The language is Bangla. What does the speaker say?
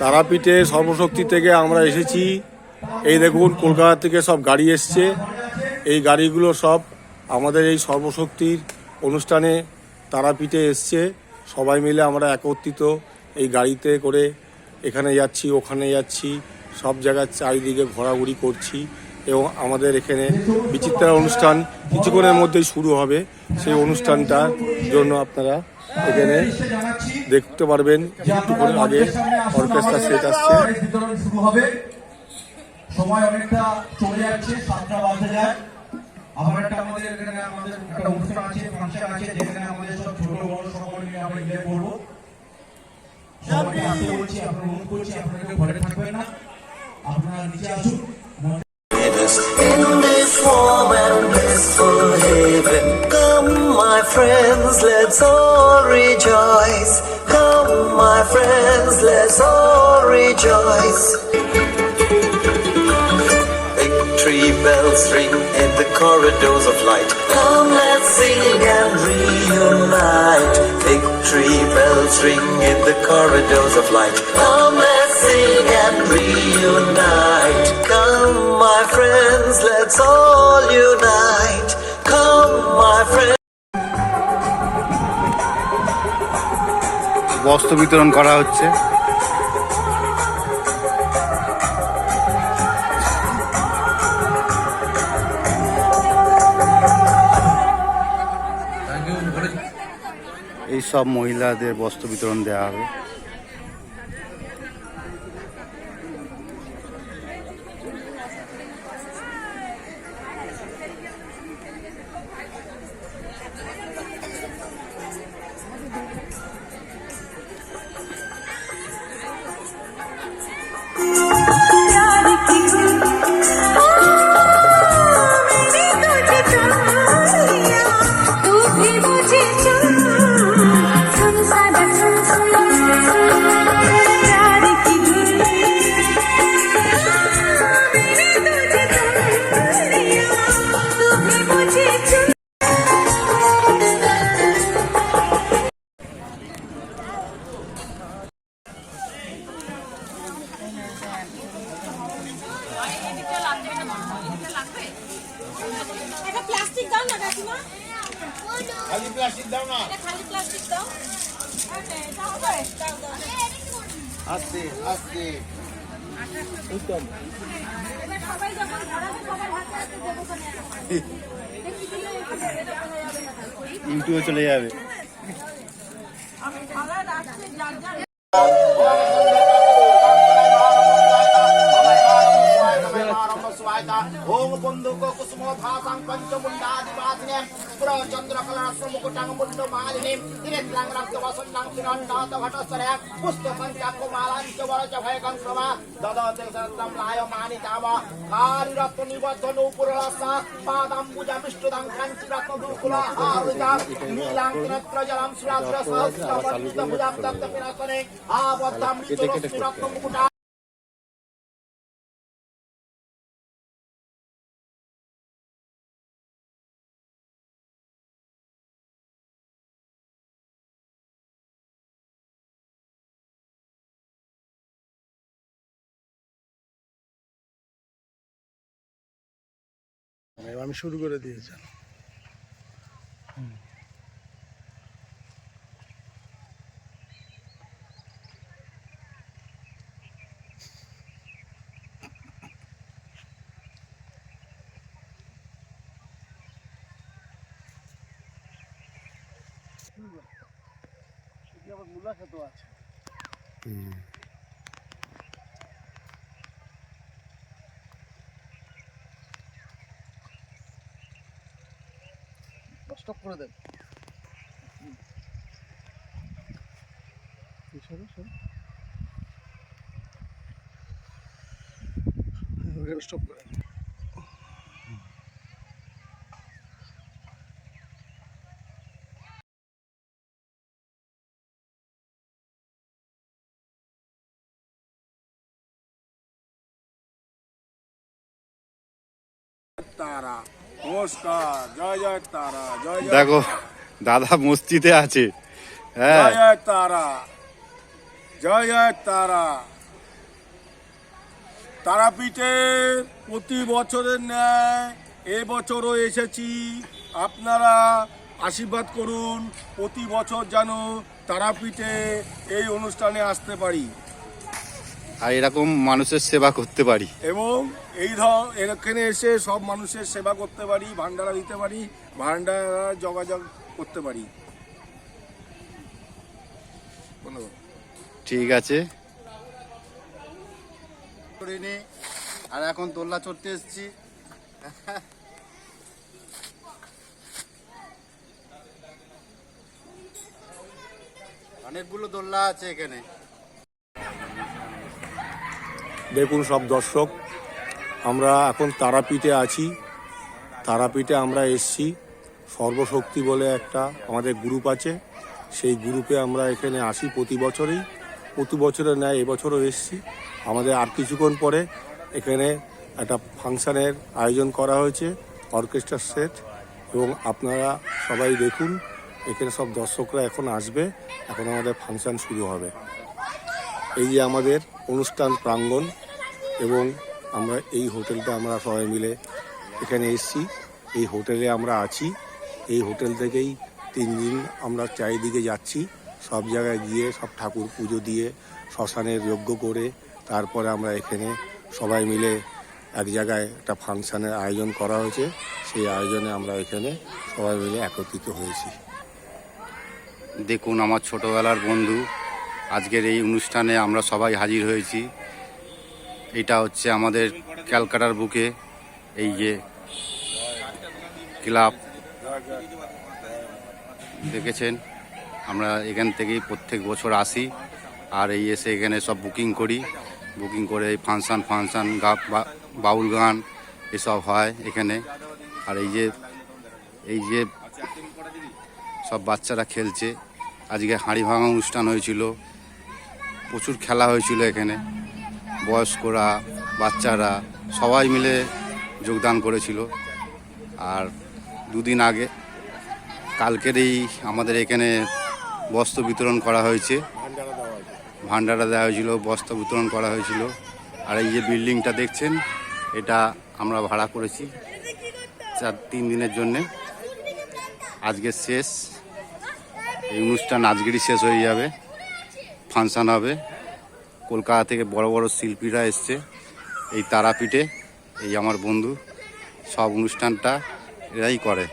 তারাপীঠে সর্বশক্তি থেকে আমরা এসেছি। এই দেখুন, কলকাতা থেকে সব গাড়ি এসছে। এই গাড়িগুলো সব আমাদের এই সর্বশক্তির অনুষ্ঠানে তারাপীঠে এসছে। সবাই মিলে আমরা একত্রিত এই গাড়িতে করে এখানে যাচ্ছি, ওখানে যাচ্ছি, সব জায়গায় চারিদিকে ঘোরাঘুরি করছি এবং আমাদের এখানে বিচিত্রা অনুষ্ঠান কিছুক্ষণের মধ্যেই শুরু হবে। সেই অনুষ্ঠানটার জন্য আপনারা এখানে দেখতে পারবেন একটু করে আগে অর্কেস্ট্রা সেট আসছে। শুরু হবে। সময় অনেকটা চলে যাচ্ছে সাতটা বাজে যায়। আবার একটা আমাদের এখানে আমাদের একটা অনুষ্ঠান আছে ফাংশন আছে যেখানে আমাদের সব ছোট বড় সকল মিলে আমরা করব। সবাইকে আসতে বলছি আপনারা অনুরোধ করছি আপনারা ঘরে থাকবেন না। আপনারা নিচে আসুন। In this blissful my friends, let's all rejoice. Come my friends, let's all rejoice. Victory bells ring in the corridors of light. Come let's sing and reunite. Victory bells ring in the corridors of light. Come let's sing and reunite. Come my friends, let's all unite. Come my friends. বস্ত্র বিতরণ করা হচ্ছে। এই সব মহিলাদের বস্ত্র বিতরণ দেওয়া হবে। দাও না। খালি প্লাস্টিক দাও। সবাই যখন ধরাবে সবার হাতে হাতে দেবো যাবে না তারপরে। ইউটিউবে চলে যাবে। আমি থালা রাখছি যার যার च मालिनीं त्रिनेत्रां रक्तवसुन्नां किरण्णाथ भटस्वरया पुष्पपञ्चाकुमारां च वरच भयकं क्रमा ददते सरत्नं लायमानिताम कालिरत्ननिबद्धनूपुरलस्स पादाम्बुजमिष्टुदं कञ्चिरत्नदुर्कुलाहारुजा नीलां किरत्रजलं सुरासुरसहस्रवर्णितभुजां दत्तपिनासने आबद्धं ऋतुरश्मिरत्नमुकुटा আমি শুরু করে দিয়েছিলাম আবার মূলা খেতে আছে। হম। শুরু করে দেন। স্টপ করে তারা নমস্কার জয় জয় তারা জয় দেখো দাদা মসজিদে আছে। হ্যাঁ। জয় জয় তারা জয় জয় তারা। তারাপীঠে প্রতি বছরের ন্যায় এবছরও এসেছি। আপনারা আশীর্বাদ করুন প্রতি বছর যেন তারাপীঠে এই অনুষ্ঠানে আসতে পারি। আর এরকম মানুষের সেবা করতে পারি। এবং এই ধর এখানে এসে সব মানুষের সেবা করতে পারি ভান্ডারা দিতে পারি ভান্ডারা যোগাযোগ করতে পারি। ঠিক আছে। আর এখন দোল্লা চড়তে এসেছি। অনেকগুলো দোল্লা আছে এখানে। দেখুন সব দর্শক, আমরা এখন তারাপীঠে আছি। তারাপীঠে আমরা এসছি। সর্বশক্তি বলে একটা আমাদের গ্রুপ আছে। সেই গ্রুপে আমরা এখানে আসি প্রতি বছরেই। প্রতি বছরের ন্যায় এবছরও এসছি। আমাদের আর কিছুক্ষণ পরে এখানে একটা ফাংশানের আয়োজন করা হয়েছে, অর্কেস্ট্রা সেট। এবং আপনারা সবাই দেখুন, এখানে সব দর্শকরা এখন আসবে। এখন আমাদের ফাংশন শুরু হবে। এই যে আমাদের অনুষ্ঠান প্রাঙ্গণ এবং আমরা এই হোটেলটা আমরা সবাই মিলে এখানে এসেছি। এই হোটেলে আমরা আছি। এই হোটেল থেকেই তিন দিন আমরা চারিদিকে যাচ্ছি। সব জায়গায় গিয়ে সব ঠাকুর পুজো দিয়ে শ্মশানের যজ্ঞ করে তারপরে আমরা এখানে সবাই মিলে এক জায়গায় একটা ফাংশানের আয়োজন করা হয়েছে। সেই আয়োজনে আমরা এখানে সবাই মিলে একত্রিত হয়েছি। দেখুন, আমার ছোটোবেলার বন্ধু, আজকের এই অনুষ্ঠানে আমরা সবাই হাজির হয়েছি। এটা হচ্ছে আমাদের ক্যালকাটার বুকে, এই যে ক্লাব। দেখেছেন? আমরা এখান থেকেই প্রত্যেক বছর আসি আর এই এসে এখানে সব বুকিং করি। বুকিং করে এই ফাংশান ফাংশান বাউল গান, এসব হয় এখানে। আর এই যে এই যে সব বাচ্চারা খেলছে। আজকে হাঁড়ি ভাঙা অনুষ্ঠান হয়েছিল। প্রচুর খেলা হয়েছিল এখানে। বয়স্করা, বাচ্চারা সবাই মিলে যোগদান করেছিল। আর দুদিন আগে, কালকের এই আমাদের এখানে বস্ত্র বিতরণ করা হয়েছে। ভান্ডারা দেওয়া হয়েছিল, বস্ত্র বিতরণ করা হয়েছিল। আর এই যে বিল্ডিংটা দেখছেন, এটা আমরা ভাড়া করেছি চার, তিন দিনের জন্যে। আজকে শেষ। এই অনুষ্ঠান আজকেরই শেষ হয়ে যাবে। ফাংশন হবে। কলকাতা থেকে বড় বড় শিল্পীরা এসছে এই তারাপীঠে, এই আমার বন্ধু। সব অনুষ্ঠানটা এরাই করে।